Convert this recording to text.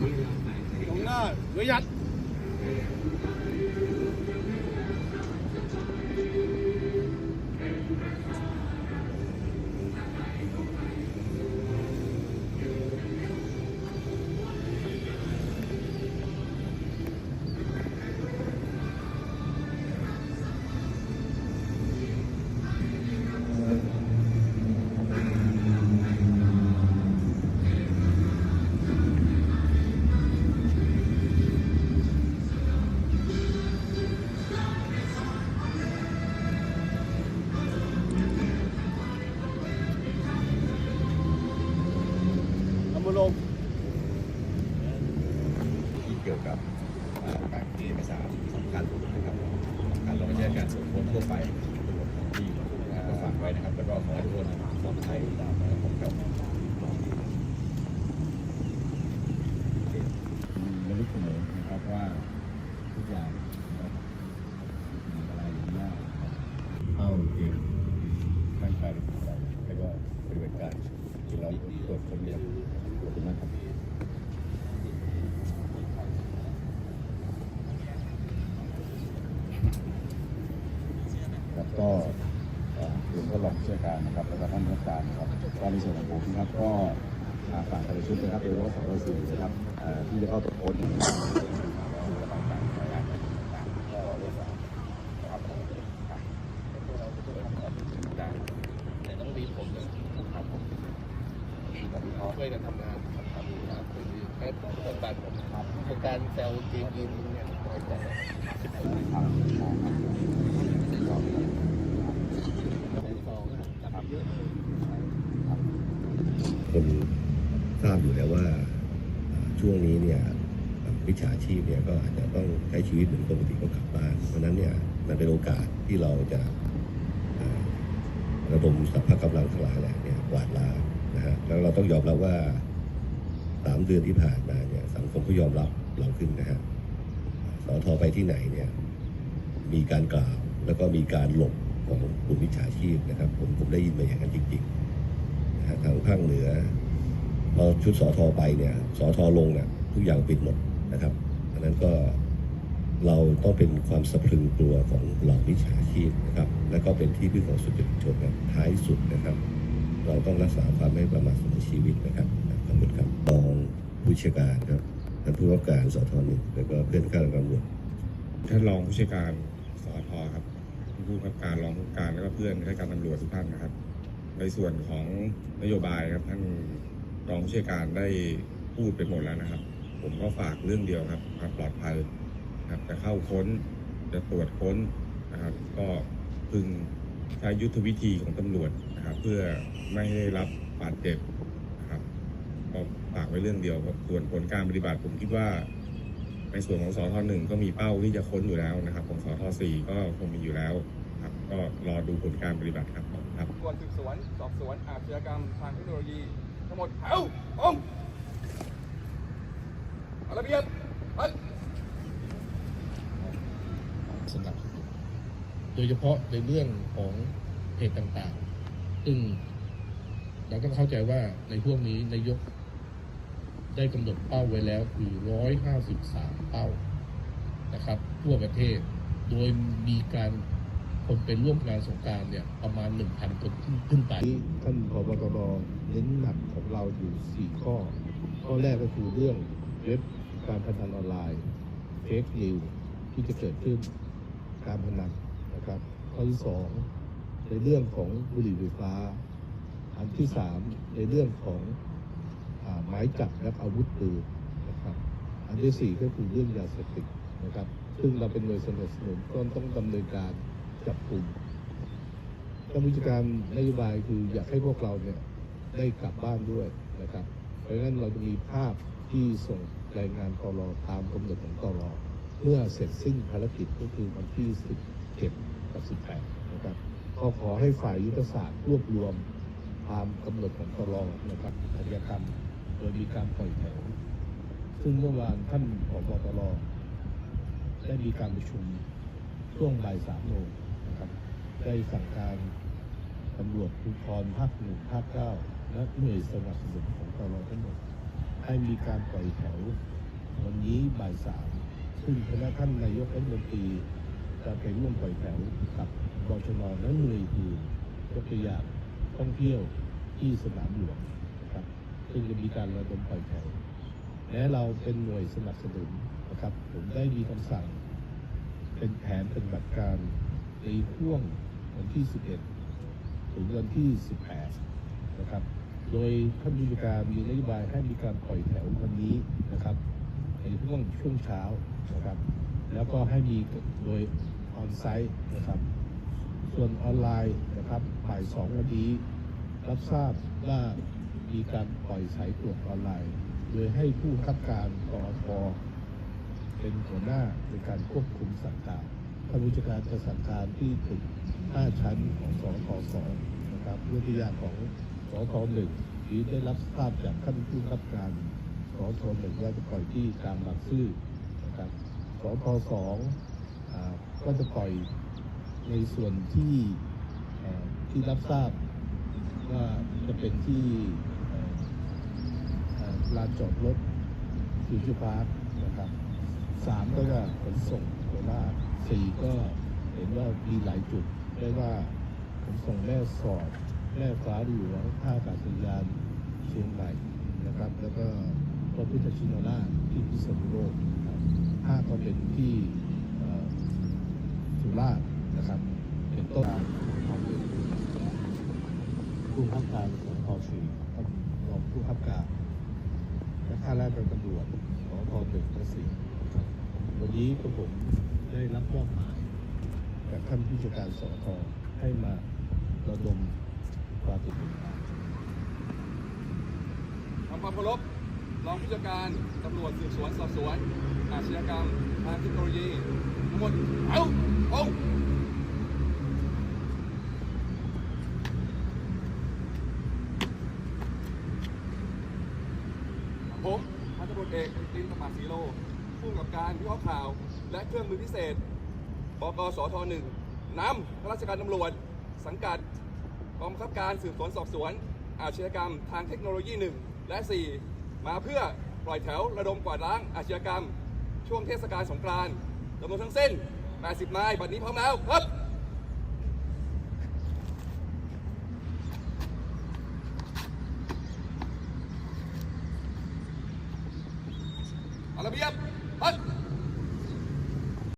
ตรงห ลงที่เกี่ยวกับอ่าการเอกสารสำคัญนะครับการลงใช้การส่งคนทั่วไปที่ก็ฝากไว้นะครับแล้วก็ขอให้ทุกคนปลอดภัยนะครับผมครับระลึกเสมอนะครับว่าทุกอย่างนะครับมีอะไรอย่างยากเข้าเองตั้งใจของเราแล้วก็ปฏิบัติการที่เรา ตรวจคนเดียวขอบคุณมากครับครับก็ผมก็ลองเชื่อการนะครับ แล้วก็ท่านรัฐการนะครับก็ในส่วนของผมนะครับก็อ่าฝากไปชุดนะครับโดยเฉพาะสองสี่นะครับที่จะเข้าตรวจค้น แต่ต้องรีบผมนะครับผม ช่วยกันทำงานครับครับครับแค่ต้องการผมครับการแซวเกมยินเนี่ยน้อยใจสองจับคนทราบอยู่แล้วว่าช่วงนี้เนี่ยวิชาชีพเนี่ยก็อาจจะต้องใช้ชีวิตเหมือนปกติก็กลับบ้านเพราะนั้นเนี่ยมันเป็นโอกาสที่เราจะระดมสรรพกำลังทั้งหลายแหละเนี่ยกวาดล้าง นะฮะแล้วเราต้องยอมรับว่าสามเดือนที่ผ่านมาเนี่ยสังคมก็ยอมรับเราขึ้นนะฮะสอทอไปที่ไหนเนี่ยมีการกล่าวแล้วก็มีการหลบของกลุ่มวิชาชีพนะครับ ผมผมได้ยินมาอย่างนั้นจริงๆนะฮะทางภาคเหนือพอชุดสอทอไปเนี่ยสอทอลงเนี่ยทุกอย่างปิดหมดนะครับอันนั้นก็เราต้องเป็นความสะพรึงกลัวของเหล่าวิชาชีพนะครับ และก็เป็นที่พึ่งของสุจริตชนนะท้ายสุดนะครับ ต้องรักษาความไม่ประมาทในชีวิตนะครับขอบคุณครับรองผู้เชี่ยวการครับท่านผู้ว่าการสอทอหนึ่งแล้วก็เพื่อนข้าราชการตำรวจท่านรองผู้ช่วการสอทอครับผู้กำกับการรองผู้การแล้วก็เพื่อนข้าราชการตำรวจทุกท่านนะครับ ในส่วนของนโยบายครับท่านรองผู้ช่วการได้พูดไปหมดแล้วนะครับ ผมก็ฝากเรื่องเดียวครับความปลอดภัยครับจะเข้าค้นจะตรวจค้นนะครับ ก็พึงใช้ยุทธวิธีของตำรวจ นะครับ เพื่อไม่ให้รับบาดเจ็บนะครับก็ฝากไว้เรื่องเดียวครับส่วนผลการปฏิบัติผมคิดว่า ในส่วนของสทหนึ่งก็มีเป้าที่จะค้นอยู่แล้วนะครับ ของสทสี่ก็คงมีอยู่แล้วครับก็รอดูผลการปฏิบัติครับขอบคุณครับส่วนสืบสวนสอบสวนอาชญากรรมทางเทคโนโลยีทั้งหมดแถวตรงเอาระเบียบพัดสนับสนุนโดยเฉพาะในเรื่องของเพจต่างๆ ซึ่งเราต้องเข้าใจว่าในพวกนี้นายกได้กำหนดเป้าไว้แล้วคือร้อยห้าสิบสามเป้านะครับ ทั่วประเทศ โดยมีการคนไปร่วมงานสงการเนี่ยประมาณหนึ่งพันคนขึ้นไปท่านผบตรเน้นหนักของเราอยู่ 4 ข้อ ข้อแรกก็คือเรื่องเว็บการพนันออนไลน์เฟกนิวที่จะเกิดขึ้นการพนันนะครับ ข้อที่ 2 ในเรื่องของบุหรี่ไฟฟ้า อันที่3ในเรื่องของหมายจับและอาวุธปืนนะครับ อันที่4ก็คือเรื่องยาเสพติดนะครับ ซึ่งเราเป็นหน่วยสนับสนุนก็ต้องดำเนินการจับกลุ่มท่านผู้จัดการนโยบายคืออยากให้พวกเราเนี่ยได้กลับบ้านด้วยนะครับ เพราะฉะนั้นเราจะมีภาพที่ส่งรายงานตรอตามกำหนดของตรอเมื่อเสร็จสิ้นภารกิจก็คือวันที่ 17 กับ 18 นะครับ ก็ขอให้ฝ่ายยุทธศาสตร์รวบรวมตามกำหนดของตรอนะครับอาชญากรรมโดยมีการปล่อยแถว ซึ่งเมื่อวานท่านผบตรได้มีการประชุมช่วงบ่ายสามโมงนะครับได้สั่งการตำรวจภูธรภาคหนึ่งภาคเก้าและหน่วยสนับสนุนของตลอทั้งหมดให้ให้มีการปล่อยแถว วันนี้บ่ายสามซึ่งคณะท่านนายกรัฐมนตรีจะไปร่วมปล่อยแถวกับ บชนและหน่วยอื่นยกตัวอย่างท่องเที่ยวที่สนามหลวงนะครับซึ่งจะมีการระดมปล่อยแถวและเราเป็นหน่วยสนับสนุนนะครับ ผมได้มีคำสั่ง เป็นแผนเปฏิบัติการในช่วงวันที่ 11 ถึงวันที่ 18 นะครับ โดยท่านผู้การมีนโยบายให้มีการปล่อยแถววันนี้นะครับ ในช่วงช่วงเช้านะครับ แล้วก็ให้มีโดยออนไซต์นะครับ ส่วนออนไลน์นะครับบ่ายสองวันนี้ รับทราบว่ามีการปล่อยสายตรวจออนไลน์ โดยให้ผู้บังคับการกอทเป็นหัวหน้าในการควบคุมสั่งการท่านผู้จัดการจะสั่งการที่ตึก5ชั้นของสอทสองนะครับเรื่องตัวอย่างของสทหนึ่งที่ได้รับทราบจากท่านผู้บังคับการสทหนึ่งว่าจะปล่อยที่กลางบางซื่อนะครับสทสองอ่าก็จะปล่อย ในส่วนที่ที่รับทราบว่าจะเป็นที่ลานจอดรถฟิวเจอร์พาร์คนะครับสามก็จะขนส่งโคราชสี่ก็เห็นว่ามีหลายจุดได้ว่าขนส่งแม่สอดแม่ฟ้าหลวงท่าอากาศยานเชียงใหม่นะครับ แล้วก็พระพุทธชินราชที่พิษณุโลกนะครับห้าก็เป็นที่เอ่อสุราษฎร์ นะครับเป็นต้นผู้บังคับการสพสี่ท่านรองผู้บังคับการและข้าราชการตำรวจสพหนึ่งและสี่วันนี้ก็ผมได้รับมอบหมายจากท่านผู้จัดการสพให้มาระดมความติดตามทำความเคารพรองผู้จัดการตำรวจสืบสวนสอบสวนอาชญากรรมทางเทคโนโลยีทั้งหมดเอาตรงผมพันตำรวจ เอกตินสมาศรีโลผู้กับการวิเคราะห์ข่าว และเครื่องมือพิเศษบกสทหนึ่งนำข้าราชการตำรวจ สังกัดกองบังคับการสืบสวนสอบสวน อาชญากรรม ทางเทคโนโลยี1และ 4 มาเพื่อปล่อยแถวระดมกวาดล้างอาชญากรรม ช่วงเทศกาลสงกรานต์จำนวนทั้งสิ้น 80นายบัดนี้พร้อมแล้วครับ